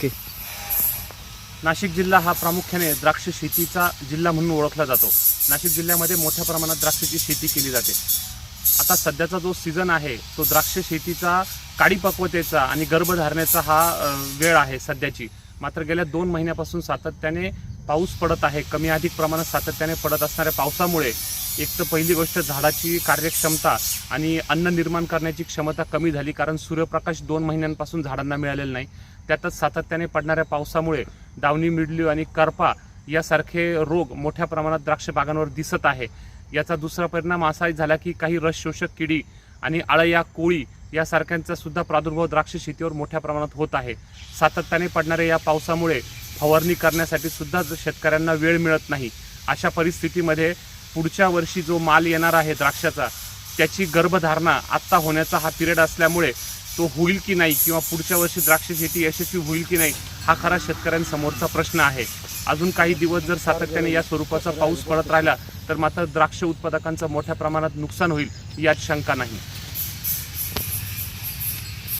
Okay. Nashik जिल्हा हा प्रामुख्याने द्राक्ष शेतीचा जिल्हा म्हणून ओळखला जातो. नाशिक जिल्ह्यामध्ये मोठ्या प्रमाणात द्राक्षाची शेती केली जाते. आता सध्याचा जो सीझन आहे तो द्राक्ष शेतीचा काडीपक्वतेचा आणि गर्भधारणेचा हा वेळ आहे सध्याची. मात्र गेल्या दोन महिन्यापासून सातत्याने पाऊस पडत आहे. कमी अधिक प्रमाणात सातत्याने पडत असणाऱ्या पावसामुळे एक तर पहिली गोष्ट झाडाची कार्यक्षमता आणि अन्न निर्माण करण्याची क्षमता कमी झाली. कारण सूर्यप्रकाश दोन महिन्यांपासून झाडांना मिळालेला नाही. त्यातच सातत्याने पडणाऱ्या पावसामुळे डावणी मिडल्यू आणि करपा यासारखे रोग मोठ्या प्रमाणात द्राक्ष बागांवर दिसत आहे. याचा दुसरा परिणाम असाही झाला की काही रस शोषक किडी आणि आळया कोळी यासारख्यांचा सुद्धा प्रादुर्भाव द्राक्ष शेतीवर मोठ्या प्रमाणात होत आहे. सातत्याने पडणाऱ्या या पावसामुळे फवारणी करण्यासाठी सुद्धा शेतकऱ्यांना वेळ मिळत नाही. अशा परिस्थितीमध्ये पुढच्या वर्षी जो माल येणार आहे द्राक्षाचा त्याची गर्भधारणा आत्ता होण्याचा हा पिरियड असल्यामुळे तो होईल की नाही किंवा पुढच्या वर्षी द्राक्ष शेती यशस्वी होईल की नाही हा खरा शेतकऱ्यांसमोरचा प्रश्न आहे. अजून काही दिवस जर सातत्याने या स्वरूपाचा पाऊस पडत राहिला तर मात्र द्राक्ष उत्पादकांचं मोठ्या प्रमाणात नुकसान होईल यात शंका नाही.